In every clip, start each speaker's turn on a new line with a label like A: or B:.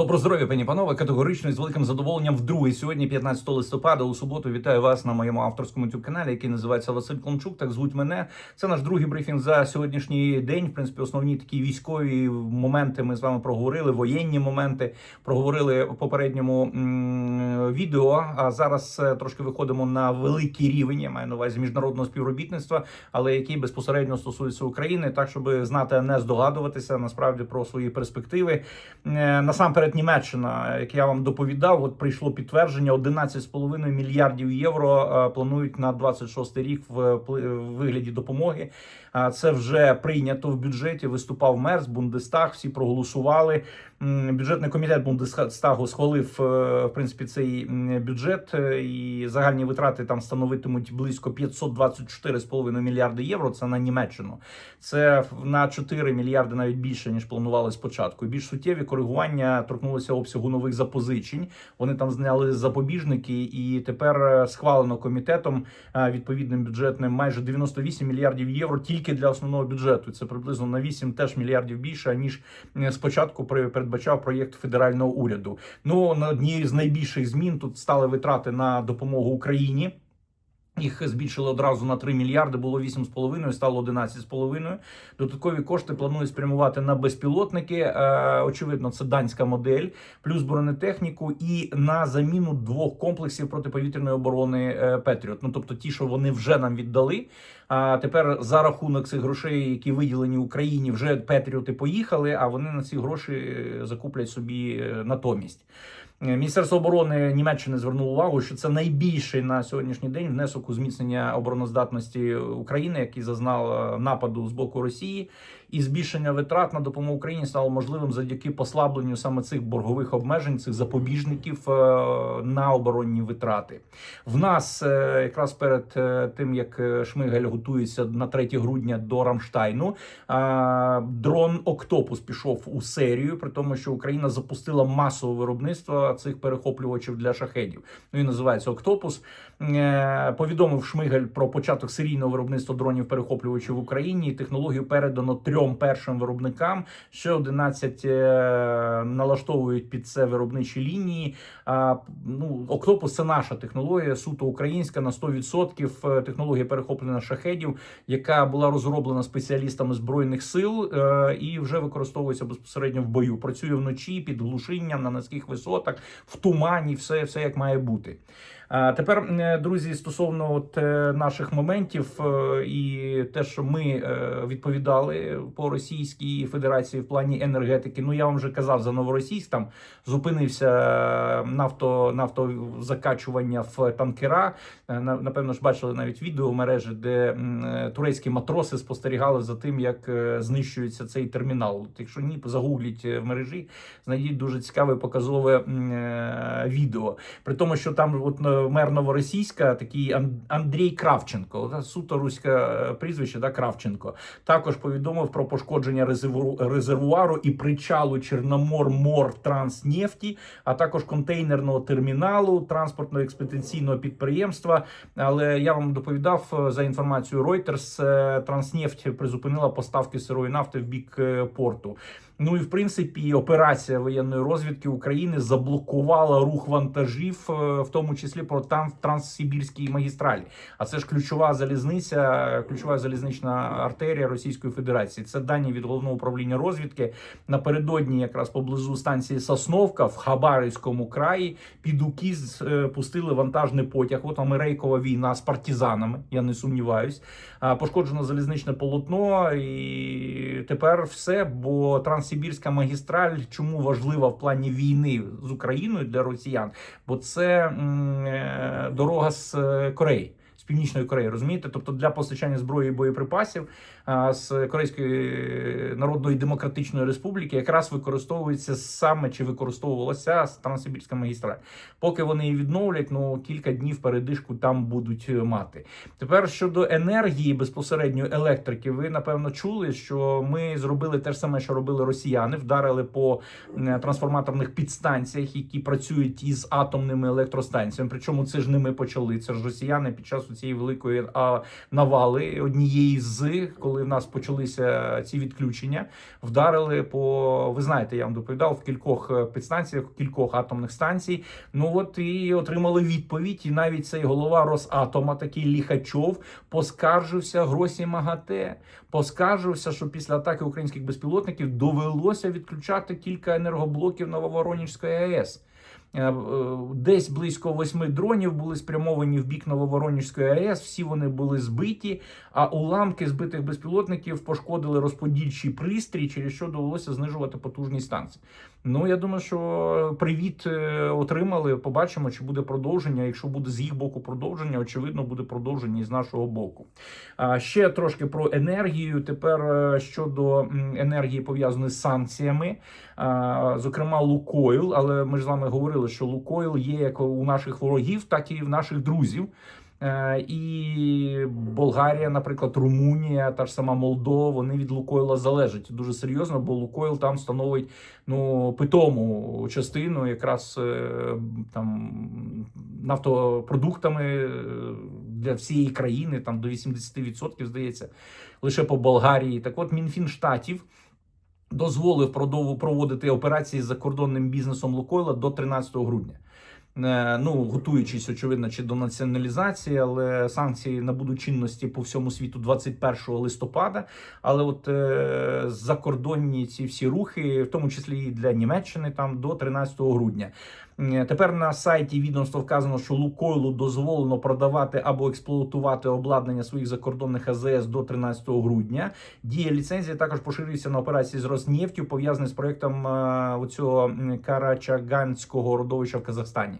A: Добро здоров'я, пані панове, категорично і з великим задоволенням вдруге. Сьогодні, 15 листопада, у суботу, вітаю вас на моєму авторському youtube каналі, який називається Василь Клончук. Так звуть мене. Це наш другий брифінг за сьогоднішній день. В принципі, основні такі військові моменти ми з вами проговорили. Воєнні моменти проговорили в попередньому м, відео. А зараз е, трошки виходимо на великий рівень. Я маю на увазі міжнародного співробітництва, але який безпосередньо стосується України, так щоб знати, а не здогадуватися насправді про свої перспективи. Е, Насамперед, Німеччина, як я вам доповідав, от прийшло підтвердження: 11,5 мільярдів євро е, планують на 26 рік в вигляді допомоги. Це вже прийнято в бюджеті. Виступав Мерс, Бундестаг, всі проголосували. Бюджетний комітет Бундестагу схвалив е, в принципі цей бюджет, е, і загальні витрати там становитимуть близько 524,5 мільярди євро. Це на Німеччину. Це на 4 мільярди навіть більше ніж планували спочатку. Більш суттєві коригування торкнулися обсягу нових запозичень. Вони там зняли запобіжники, і тепер е, схвалено комітетом відповідним бюджетним майже 98 мільярдів євро тільки для основного бюджету. Це приблизно на 8 теж мільярдів більше ніж е, спочатку передбачав проєкт федерального уряду. Ну на однією з найбільших змін тут стали витрати на допомогу Україні. Їх збільшили одразу на 3 мільярди, було 8,5, стало 11,5. Додаткові кошти планують спрямувати на безпілотники. Е, очевидно, це данська модель, плюс бронетехніку і на заміну двох комплексів протиповітряної оборони е, Петріот. Ну тобто ті, що вони вже нам віддали. А тепер за рахунок цих грошей, які виділені Україні, вже Петріоти поїхали. А вони на ці гроші е, закуплять собі натомість. Міністерство оборони Німеччини звернуло увагу, що це найбільший на сьогоднішній день внесок у зміцнення обороноздатності України, який зазнав е, нападу з боку Росії, і збільшення витрат на допомогу Україні стало можливим завдяки послабленню саме цих боргових обмежень, цих запобіжників е, на оборонні витрати. В нас е, якраз перед е, тим як Шмигаль готується на 3 грудня до Рамштайну, дрон Октопус пішов у серію, при тому, що Україна запустила масове виробництво цих перехоплювачів для шахедів. Ну і називається Октопус. Повідомив Шмигаль про початок серійного виробництва дронів перехоплювачів в Україні. Технологію передано трьом першим виробникам. Ще 11 е, налаштовують під це виробничі лінії. Ну, Октопус це наша технологія, суто українська на 100%. Е, Технологія перехоплення шахедів, яка була розроблена спеціалістами збройних сил е, і вже використовується безпосередньо в бою. Працює вночі під глушинням на низьких висотах, в тумані, все, все як має бути. Тепер, е, друзі, стосовно от е, наших моментів е, і те, що ми відповідали по Російській Федерації в плані енергетики. Ну я вам вже казав за новоросійськ, там зупинився нафто, нафтозакачування в танкера. Напевно ж бачили навіть відео в мережі, де турецькі матроси спостерігали за тим, як знищується цей термінал. Якщо ні, загугліть в мережі, знайдіть дуже цікаве показове відео. При тому, що там от мер Новоросійська, такий Ан- Андрій Кравченко, суто руське е, прізвище, да, Кравченко, також повідомив про пошкодження резерву- резервуару і причалу Чорномор Мор Транснефті, а також контейнерного терміналу транспортно-експедиційного підприємства. Але я вам доповідав е, за інформацією Reuters, е, Транснефть призупинила поставки сирої нафти в бік порту. Ну і в принципі операція воєнної розвідки України заблокувала рух вантажів, е, в тому числі по там транссибірській магістралі. А це ж ключова залізниця, ключова залізнична артерія Російської Федерації. Це дані від головного управління розвідки. Напередодні, якраз поблизу станції Сосновка в Хабаровському краї під укіз е, пустили вантажний потяг. От там і рейкова війна з партизанами. Я не сумніваюсь. Пошкоджено залізничне полотно, і тепер все. Бо Транссибірська магістраль чому важлива в плані війни з Україною для росіян? Бо це м, е, дорога з е, Кореї. Північної Кореї, розумієте? Тобто для постачання зброї і боєприпасів з Корейської Народної Демократичної Республіки якраз використовується саме чи використовувалася Транссибірська магістраль. Поки вони її відновлять, ну кілька днів передишку там будуть е, мати. Тепер щодо енергії безпосередньо електрики, ви напевно чули, що ми зробили те ж саме, що робили росіяни, вдарили по е, трансформаторних підстанціях, які працюють із атомними електростанціями. Причому це ж не ми почали. Це ж росіяни під час цієї великої навали, однієї з коли в нас почалися ці відключення, вдарили по ви знаєте, я вам доповідав в кількох е, підстанціях, в кількох атомних станцій. Ну от і отримали відповідь. І навіть цей голова Росатома, такий Ліхачов, поскаржився Гросі МАГАТЕ. Поскаржився, що після атаки українських безпілотників довелося відключати кілька енергоблоків Нововоронежської АЕС. Е, е, Десь близько восьми дронів були спрямовані в бік Нововоронежської АЕС. Всі вони були збиті. А уламки збитих безпілотників пошкодили розподільчий пристрій, через що довелося знижувати потужність станції. Ну я думаю, що привіт е, отримали. Побачимо, чи буде продовження. Якщо буде з їх боку продовження, очевидно, буде продовження і з нашого боку. А ще трошки про енергію. Тепер е, щодо енергії пов'язаної з санкціями, А, зокрема Лукойл. Але ми ж з вами говорили, що Лукойл є як у наших ворогів, так і в наших друзів. Е, І Болгарія, наприклад, Румунія, та ж сама Молдова, вони від Лукойла залежать дуже серйозно, бо Лукойл там становить ну питому частину, якраз е, там нафтопродуктами е, для всієї країни, там до 80% здається, лише по Болгарії. Так от Мінфін штатів. Дозволив проводити операції з закордонним бізнесом Лукойла до 13 грудня. Е, Ну, готуючись, очевидно, чи до націоналізації, але санкції набудуть чинності по всьому світу 21 листопада. Але от е, закордонні ці всі рухи, в тому числі і для Німеччини, там до 13 грудня. Е, Тепер на сайті відомства вказано, що Лукойлу дозволено продавати або експлуатувати обладнання своїх закордонних АЗС до 13 грудня. Дія ліцензії також поширюється на операції з Роснефтю, пов'язані з проектом цього оцього Карачаганського родовища в Казахстані.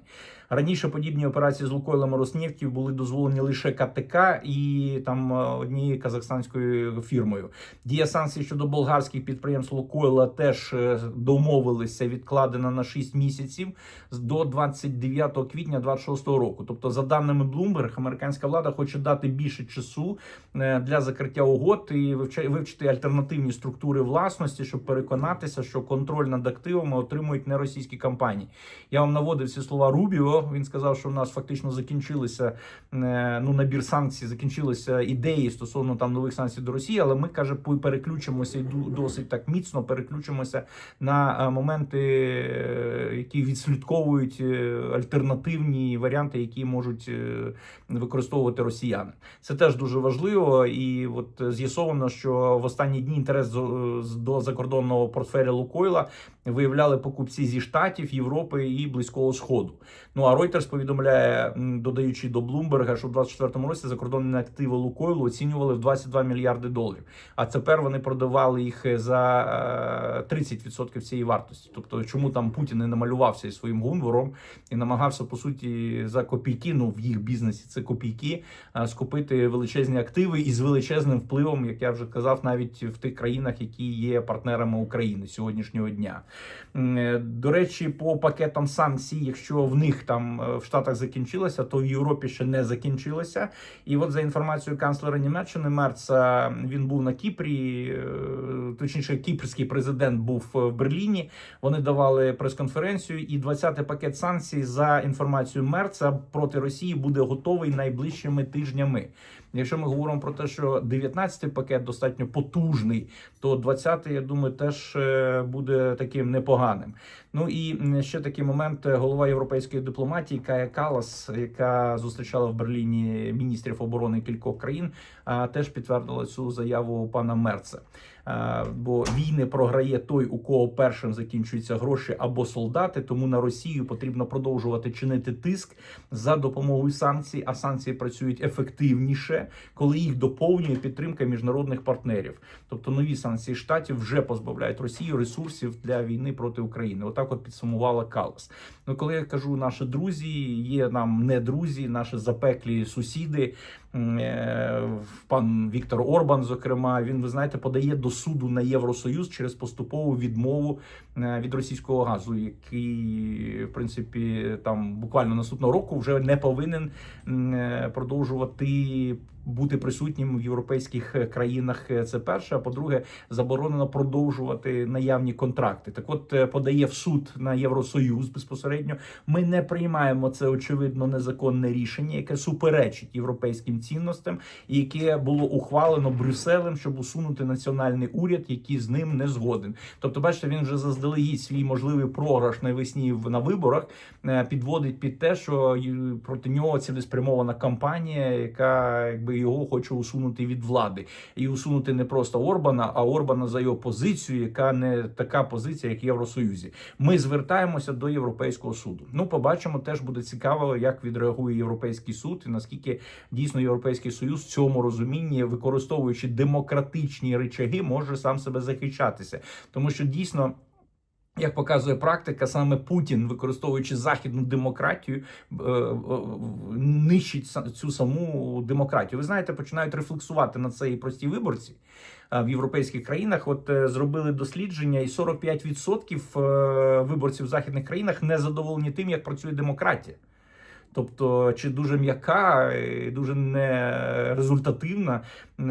A: Раніше подібні операції з Лукойлом і Роснефтю були дозволені лише КТК і там е, однією казахстанською фірмою. Дія санкцій щодо болгарських підприємств Лукойла теж е, домовилися відкладена на 6 місяців до 29 квітня 26 року. Тобто, за даними Bloomberg, американська влада хоче дати більше часу е, для закриття угод і вивчити альтернативні структури власності, щоб переконатися, що контроль над активами отримують не російські компанії. Я вам наводив ці слова Рубіо. Він сказав, що в нас фактично закінчилися е, ну набір санкцій, закінчилися ідеї стосовно там нових санкцій до Росії. Але ми каже, переключимося і досить так міцно переключимося на е, моменти, е, які відслідковують альтернативні варіанти, які можуть використовувати росіяни. Це теж дуже важливо, і от з'ясовано, що в останні дні інтерес до закордонного портфеля Лукойла виявляли покупці зі штатів, Європи і Близького Сходу. Ну а Reuters повідомляє, додаючи до Блумберга, що в 24-му році закордонні активи Лукойлу оцінювали в 22 мільярди доларів. А тепер вони продавали їх за е, 30% цієї вартості. Тобто, чому там Путін не намалювався із своїм гунвором і намагався по суті за копійки, ну в їх бізнесі це копійки, е, скупити величезні активи із величезним впливом, як я вже казав, навіть в тих країнах, які є партнерами України сьогоднішнього дня. Е, До речі, по пакетам санкцій, якщо в них там е, в Штатах закінчилося, то в Європі ще не закінчилося. І от за інформацією канцлера Німеччини Мерца, він був на Кіпрі, е, точніше, кіпрський президент був в Берліні. Вони давали прес-конференцію, і 20-й пакет санкцій за інформацією Мерца проти Росії буде готовий найближчими тижнями. Якщо ми говоримо про те, що 19-й пакет достатньо потужний, то 20-й, я думаю, теж е, буде таким непоганим. Ну і ще такий момент. Голова європейської дипломатії Кая Калас, яка зустрічала в Берліні міністрів оборони кількох країн, теж підтвердила цю заяву пана Мерца. А, Бо війни програє той, у кого першим закінчуються гроші або солдати. Тому на Росію потрібно продовжувати чинити тиск за допомогою санкцій. А санкції працюють ефективніше, коли їх доповнює підтримка міжнародних партнерів. Тобто нові санкції штатів вже позбавляють Росію ресурсів для війни проти України. Отак, от підсумувала Калас. Ну, коли я кажу наші друзі, є нам не друзі, наші запеклі сусіди. Е, Пан Віктор Орбан, зокрема, він ви знаєте, подає до суду на Євросоюз через поступову відмову е, від російського газу, який в принципі там буквально наступного року вже не повинен е, продовжувати бути присутнім в європейських е, країнах. е, Це перше. А по-друге, заборонено продовжувати наявні контракти. Так, от е, подає в суд на Євросоюз безпосередньо. Ми не приймаємо це очевидно незаконне рішення, яке суперечить європейським цінностям, і яке було ухвалено Брюсселем, щоб усунути національний уряд, який з ним не згоден. Тобто, бачите, він вже заздалегідь свій можливий програш навесні в- на виборах підводить під те, що проти нього цілеспрямована кампанія, яка якби його хоче усунути від влади, і усунути не просто Орбана, а Орбана за його позицію, яка не така позиція, як в Євросоюзі. Ми звертаємося до Європейського суду. Ну, побачимо, теж буде цікаво, як відреагує Європейський суд, і наскільки дійсно Європейський Союз в цьому розумінні, використовуючи демократичні речаги, може сам себе захищатися, тому що дійсно. Як показує практика, саме Путін, використовуючи західну демократію, е, е, нищить цю саму демократію. Ви знаєте, починають рефлексувати на це і прості виборці е, в європейських країнах. От зробили дослідження, і 45% е, виборців в західних країнах не задоволені тим, як працює демократія. Тобто, чи дуже м'яка, дуже не результативна. Е,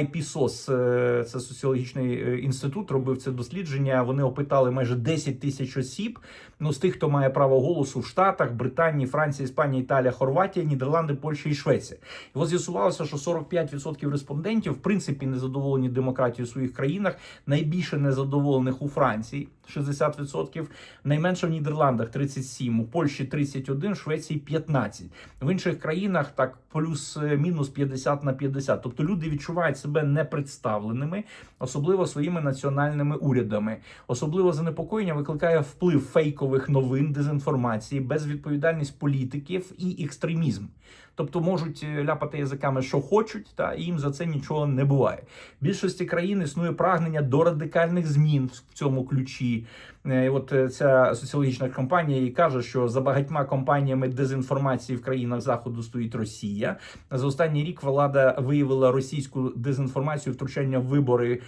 A: IPSOS, е, це соціологічний е, інститут, робив це дослідження. Вони опитали майже 10 тисяч осіб. Ну, з тих, хто має право голосу в Штатах, Британії, Франції, Іспанії, Італія, Хорватія, Нідерланди, Польща і Швеція. І от з'ясувалося, що 45% респондентів в принципі не задоволені демократією в своїх країнах. Найбільше незадоволених у Франції 60%, найменше в Нідерландах 37%, у Польщі 31%, Швеції 15%. В інших країнах так плюс-мінус 50 на 50. Тобто люди відчувають себе непредставленими, особливо своїми національними урядами. Особливо занепокоєння викликає вплив фейкових новин, дезінформації, безвідповідальність політиків і екстремізм. Тобто можуть е, ляпати язиками, що хочуть, та їм за це нічого не буває. В більшості країн існує прагнення до радикальних змін в цьому ключі. Е, і От е, ця соціологічна кампанія і каже, що за багатьма компаніями дезінформації в країнах заходу стоїть Росія. За останній рік влада виявила російську дезінформацію, втручання в вибори е,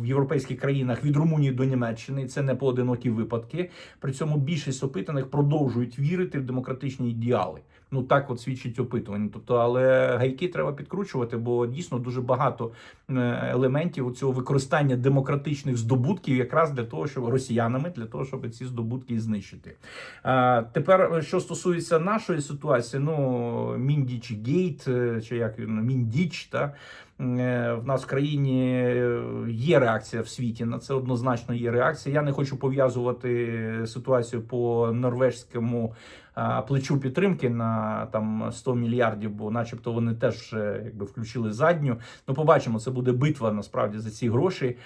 A: в європейських країнах від Румунії до Німеччини. Це не поодинокі випадки. При цьому більшість опитаних продовжують вірити в демократичні ідеали. Ну так от свідчить опитування. Тобто, але гайки треба підкручувати, бо дійсно дуже багато елементів цього використання демократичних здобутків, якраз для того, щоб росіянами для того, щоб ці здобутки знищити. А, тепер, що стосується нашої ситуації, ну Міндіч Гейт, е, чи як він Міндіч, та е, в нас в країні е, є реакція в світі на це однозначно є реакція. Я не хочу пов'язувати ситуацію по норвежському плечу підтримки на там 100 мільярдів, бо, начебто, вони теж е, якби включили задню. Ну, побачимо, це буде битва насправді за ці гроші.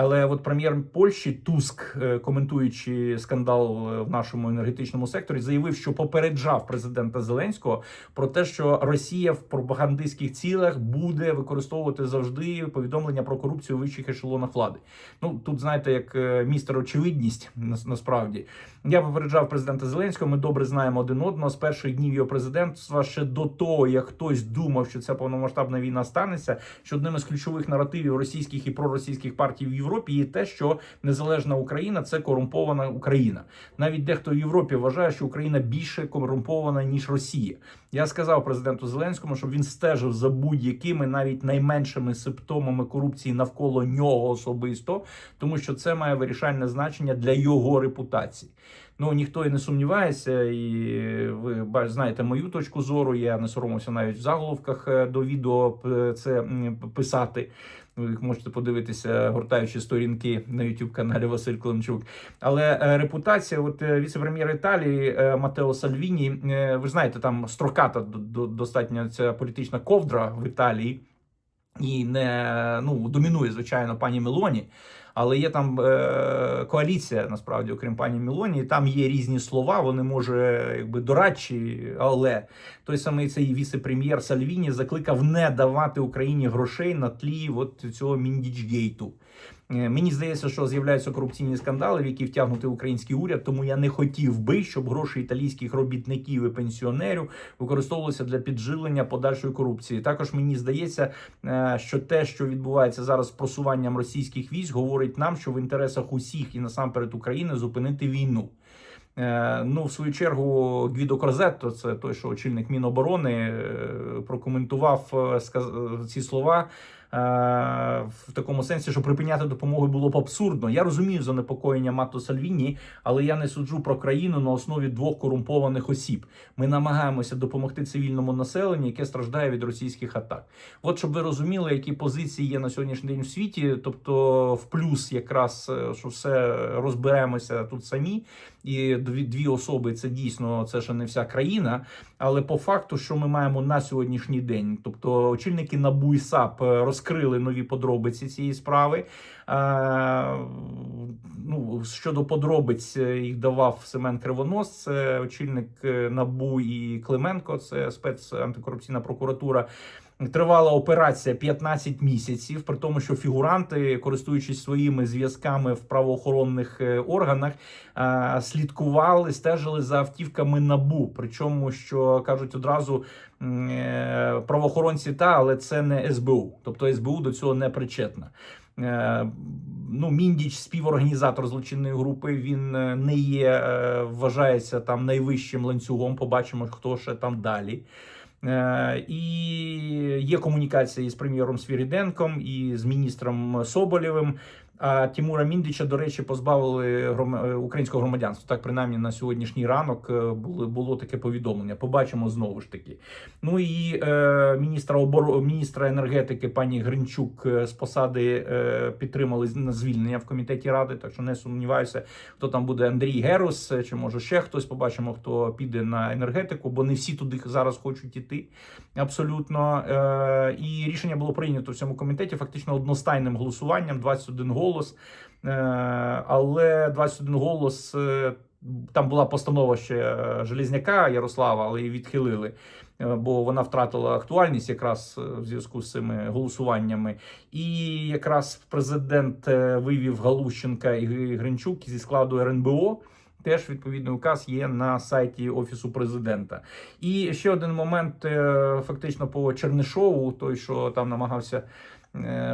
A: Але от прем'єр Польщі Туск, е, коментуючи скандал е, в нашому енергетичному секторі, заявив, що попереджав президента Зеленського про те, що Росія в пропагандистських цілях буде використовувати завжди повідомлення про корупцію у вищих ешелонах влади. Ну тут знаєте, як е, містер очевидність насправді. Я попереджав президента Зеленського. Ми добре знаємо один одного з перших днів його президентства ще до того, як хтось думав, що ця повномасштабна війна станеться. Що одним із ключових наративів російських і проросійських партій в Європі є те, що незалежна Україна це корумпована Україна. Навіть дехто в Європі вважає, що Україна більше корумпована ніж Росія. Я сказав президенту Зеленському, щоб він стежив за будь-якими навіть найменшими симптомами корупції навколо нього особисто, тому що це має вирішальне значення для його репутації. Ну ніхто і не сумнівається, і ви знаєте мою точку зору. Я не соромився навіть в заголовках е, до відео е, це писати. Ви їх можете подивитися, гортаючи сторінки на youtube каналі Василь Климчук. Але е, репутація, от е, віце-прем'єр Італії Матео Сальвіні, е, ви знаєте, там строката до- достатньо ця політична ковдра в Італії. І не ну домінує звичайно пані Мелоні, але є там е, коаліція насправді, окрім пані Мілоні. Там є різні слова. Вони може якби дорадчі, але той самий цей віце-прем'єр Сальвіні закликав не давати Україні грошей на тлі от цього Міндічгейту. Е, Мені здається, що з'являються корупційні скандали, в які втягнути український уряд. Тому я не хотів би, щоб гроші італійських робітників і пенсіонерів використовувалися для підживлення подальшої корупції. Також мені здається, е, що те, що відбувається зараз з просуванням російських військ, говорить нам, що в інтересах усіх і насамперед України зупинити війну. Е, Ну, в свою чергу, Гвідо Корзетто, це той, що очільник Міноборони, прокоментував ці слова. Е, В такому сенсі, що припиняти допомогу було б абсурдно. Я розумію занепокоєння Мато Сальвіні, але я не суджу про країну на основі двох корумпованих осіб. Ми намагаємося допомогти цивільному населенню, яке страждає від російських атак. От щоб ви розуміли, які позиції є на сьогоднішній день в світі, тобто в плюс, якраз е, що все розберемося тут самі, і дві, дві особи це дійсно це ще не вся країна. Але по факту, що ми маємо на сьогоднішній день, тобто очільники НАБУ і САП е, розкрили нові подробиці цієї справи. Е, ну, щодо подробиць е, їх давав Семен Кривонос, це очільник е, НАБУ і Клименко, це спецантикорупційна прокуратура. Тривала операція 15 місяців, при тому, що фігуранти, користуючись своїми зв'язками в правоохоронних е, органах, слідкували, стежили за автівками набу. Причому, що кажуть одразу е, правоохоронці, та але це не СБУ, тобто СБУ до цього не причетна. Е, Ну, Міндіч, співорганізатор злочинної групи, він не є, вважається там найвищим ланцюгом. Побачимо, хто ще там далі. Е, І є комунікація із прем'єром Свіріденком і з міністром Соболєвим. А Тимура Міндича, до речі, позбавили гром- е, українського громадянства. Так, принаймні на сьогоднішній ранок е, було, таке повідомлення. Побачимо знову ж таки. Ну і е, міністра оборо... міністра енергетики пані Гринчук е, з посади е, підтримали на звільнення в комітеті ради. Так що не сумніваюся, хто там буде Андрій Герус, чи може ще хтось. Побачимо, хто піде на енергетику, бо не всі туди зараз хочуть іти. Абсолютно. Е, і рішення було прийнято в цьому комітеті фактично одностайним голосуванням, 21 голос. Е, але 21 голос. е, Там була постанова ще е, Желізняка Ярослава, але її відхилили, бо вона втратила актуальність якраз в зв'язку з цими голосуваннями. І якраз президент вивів Галущенка і Гринчук зі складу РНБО. Теж відповідний указ є на сайті офісу президента. І ще один момент, фактично по Чернишову, той, що там намагався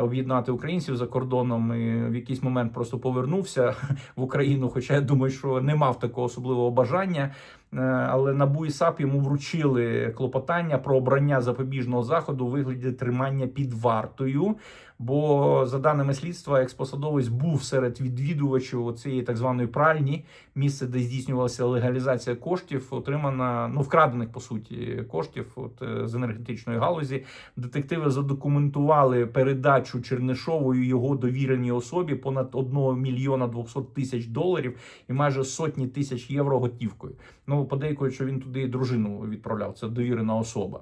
A: об'єднати українців за кордоном, і в якийсь момент просто повернувся в Україну. Хоча я думаю, що не мав такого особливого бажання. Е, Але НАБУ і САП йому вручили клопотання про обрання запобіжного заходу у вигляді тримання під вартою. Бо за даними слідства, експосадовець був серед відвідувачів цієї так званої пральні, місце, де здійснювалася легалізація коштів, отримана ну вкрадених по суті коштів от, е, з енергетичної галузі. Детективи задокументували передачу Чернишовою його довіреній особі понад 1 мільйона 200 тисяч доларів і майже сотні тисяч євро готівкою. Ну подейкують, що він туди дружину відправляв. Це довірена особа.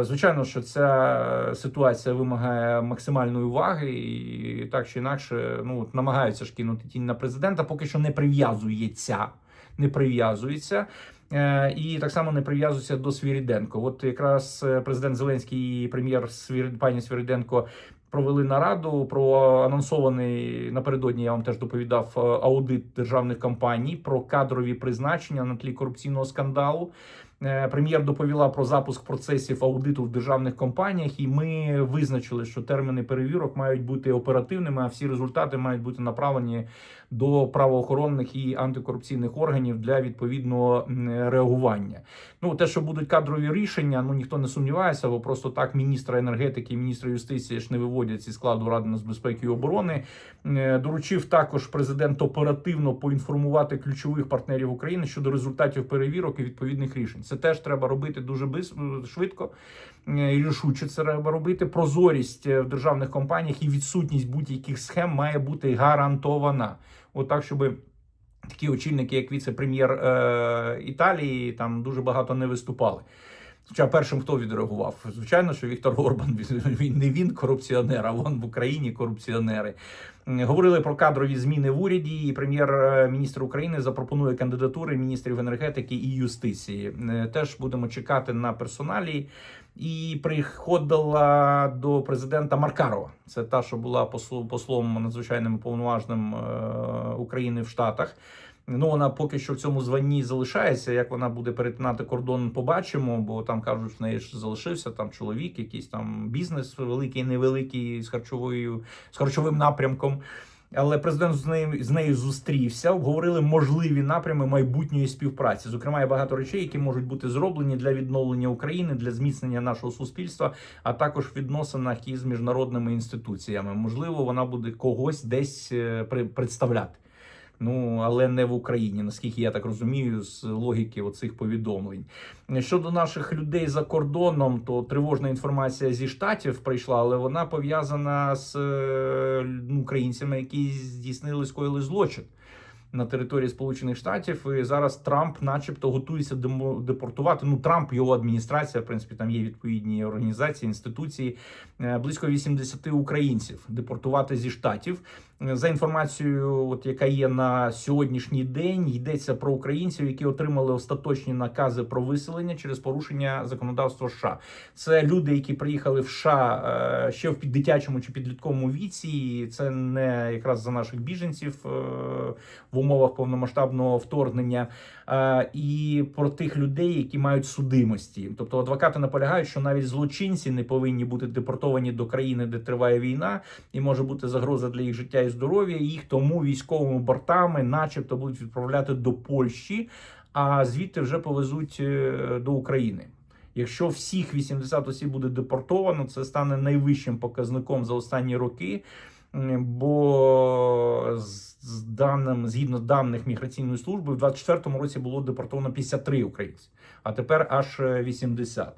A: Звичайно, що ця ситуація вимагає максимальної уваги, і так чи інакше, ну намагаються ж кинути тінь на президента. Поки що не прив'язується, не прив'язується. Е, І так само не прив'язується до Свіріденко. От якраз е, президент Зеленський і прем'єр пані Свіріденко провели нараду про анонсований напередодні. Я вам теж доповідав е, аудит державних компаній про кадрові призначення на тлі корупційного скандалу. Е, Прем'єр доповіла про запуск процесів аудиту в державних компаніях, і ми визначили, що терміни перевірок мають бути оперативними, а всі результати мають бути направлені до правоохоронних і антикорупційних органів для відповідного реагування. Ну те, що будуть кадрові рішення, ну ніхто не сумнівається, бо просто так міністра енергетики міністра юстиції ж не виводять зі складу ради нацбезпеки і оборони. Е, Доручив також президент оперативно поінформувати ключових партнерів України щодо результатів перевірок і відповідних рішень. Це теж треба робити дуже швидко е, і рішуче. Це треба робити. Прозорість е, в державних компаніях і відсутність будь-яких схем має бути гарантована. Отак, щоб такі очільники, як віце-прем'єр е, Італії, там дуже багато не виступали. Хоча першим хто відреагував? Звичайно, що Віктор Орбан він не він корупціонер, а вон в Україні корупціонери. Говорили про кадрові зміни в уряді. і Прем'єр-міністр України запропонує кандидатури міністрів енергетики і юстиції. Теж будемо чекати на персоналі. І приходила до президента Маркарова. Це та, що була послом, надзвичайним повноважним е, України в Штатах. Ну, вона поки що в цьому званні залишається. Як вона буде перетинати кордон, побачимо, бо там кажуть, в неї ж залишився там чоловік, якийсь там бізнес великий, невеликий з харчовою з харчовим напрямком. Але президент з нею з нею зустрівся, обговорили можливі напрями майбутньої співпраці. Зокрема, є багато речей, які можуть бути зроблені для відновлення України, для зміцнення нашого суспільства, а також відносинах із міжнародними інституціями. Можливо, вона буде когось десь е, представляти. Ну але не в Україні, наскільки я так розумію, з логіки оцих повідомлень. Щодо наших людей за кордоном, то тривожна інформація зі штатів прийшла, але вона пов'язана з е, українцями, які здійснили скоїли злочин. На території Сполучених Штатів і зараз Трамп, начебто, готується депортувати. Ну Трамп, його адміністрація, в принципі, там є відповідні організації, інституції, е, близько 80 українців депортувати зі штатів. За інформацією, от яка є на сьогоднішній день, йдеться про українців, які отримали остаточні накази про виселення через порушення законодавства США. Це люди, які приїхали в США е, ще в дитячому чи підлітковому віці. і Це не якраз за наших біженців е, в умовах повномасштабного вторгнення, е, і про тих людей, які мають судимості. Тобто адвокати наполягають, що навіть злочинці не повинні бути депортовані до країни, де триває війна, і може бути загроза для їх життя і здоров'я. Їх тому військовими бортами, начебто, будуть відправляти до Польщі, а звідти вже повезуть е, до України. Якщо всіх 80 осіб буде депортовано, це стане найвищим показником за останні роки. Бо даним, згідно даних міграційної служби, в 24-му році було депортовано 53 українці, а тепер аж е, 80.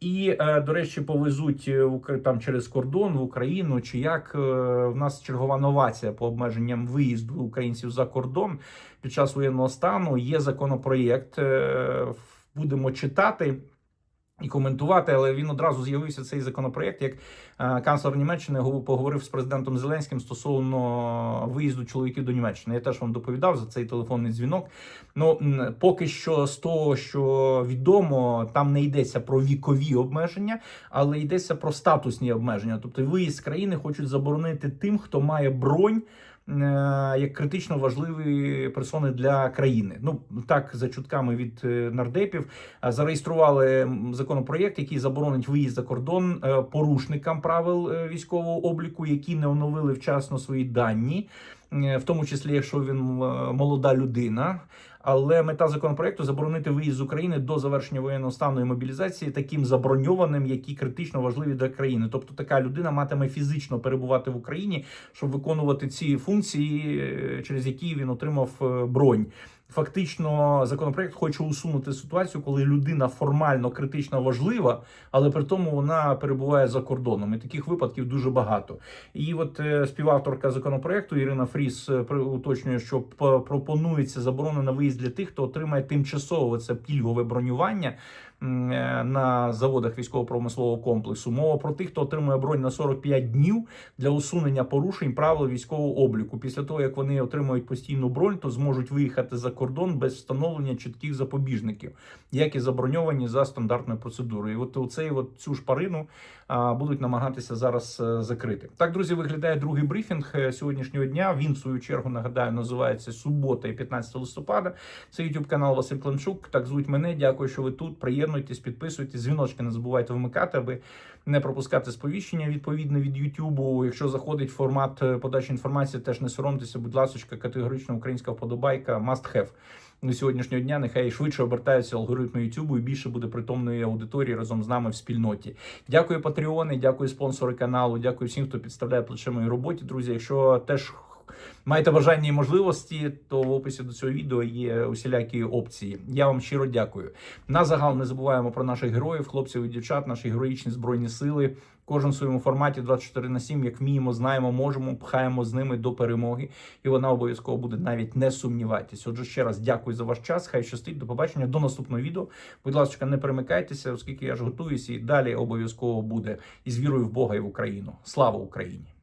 A: І, е, до речі, повезуть е, там через кордон в Україну. Чи як е, в нас чергова новація по обмеженням виїзду українців за кордон під час воєнного стану? Є законопроєкт. е, Будемо читати. І коментувати, але він одразу з'явився цей законопроєкт, як е, канцлер Німеччини гов- поговорив з президентом Зеленським стосовно виїзду чоловіків до Німеччини. Я теж вам доповідав за цей телефонний дзвінок. Ну поки що, з того, що відомо, там не йдеться про вікові обмеження, але йдеться про статусні обмеження. Тобто, виїзд з країни хочуть заборонити тим, хто має бронь. Е, Як критично важливі персони для країни, ну так за чутками від е, нардепів е, зареєстрували законопроєкт, який заборонить виїзд за кордон порушникам правил військового обліку, які не оновили вчасно свої дані, в тому числі, якщо він молода людина. Але мета законопроекту заборонити виїзд з України до завершення воєнного стану і мобілізації таким заброньованим, які критично важливі для країни. Тобто така людина матиме фізично перебувати в Україні, щоб виконувати ці функції, е, через які він отримав е, бронь. Фактично, законопроект хоче усунути ситуацію, коли людина формально критично важлива, але при тому вона перебуває за кордоном. І таких випадків дуже багато. І от е, співавторка законопроекту Ірина Фріс е, уточнює, що пропонується заборона на виїзд для тих, хто отримає тимчасове це пільгове бронювання на заводах військово-промислового комплексу. Мова про тих, хто отримує бронь на 45 днів для усунення порушень правил військового обліку. Після того як вони отримують постійну бронь, то зможуть виїхати за кордон без встановлення чітких запобіжників, як і заброньовані за стандартною процедурою. І от оцей от цю шпарину будуть намагатися зараз е, закрити. Так, друзі, виглядає другий брифінг е, сьогоднішнього дня. Він в свою чергу нагадаю називається Субота і 15 листопада. Це YouTube канал Василь Кланчук. Так звуть мене. Дякую, що ви тут. Приєднуйтесь, підписуйтесь, дзвіночки не забувайте вмикати, аби не пропускати сповіщення відповідне від YouTube. Якщо заходить формат е, подачі інформації, теж не соромтеся, будь ласка, категорично українська вподобайка must have. На сьогоднішнього дня нехай швидше обертаються алгоритми YouTube і більше буде притомної аудиторії разом з нами в спільноті. Дякую, Патреони, дякую спонсори каналу, дякую всім, хто підставляє плече моїй роботі. Друзі, якщо теж маєте бажання і можливості, то в описі до цього відео є усілякі опції. Я вам щиро дякую. На загал не забуваємо про наших героїв, хлопців і дівчат, наші героїчні збройні сили. Кожен в своєму форматі 24 на 7, як вміємо, знаємо, можемо, пхаємо з ними до перемоги, і вона обов'язково буде навіть не сумнівайтесь. Отже, ще раз дякую за ваш час. Хай щастить. До побачення до наступного відео. Будь ласка, не перемикайтеся, оскільки я ж готуюся, і далі обов'язково буде із вірою в Бога і в Україну. Слава Україні!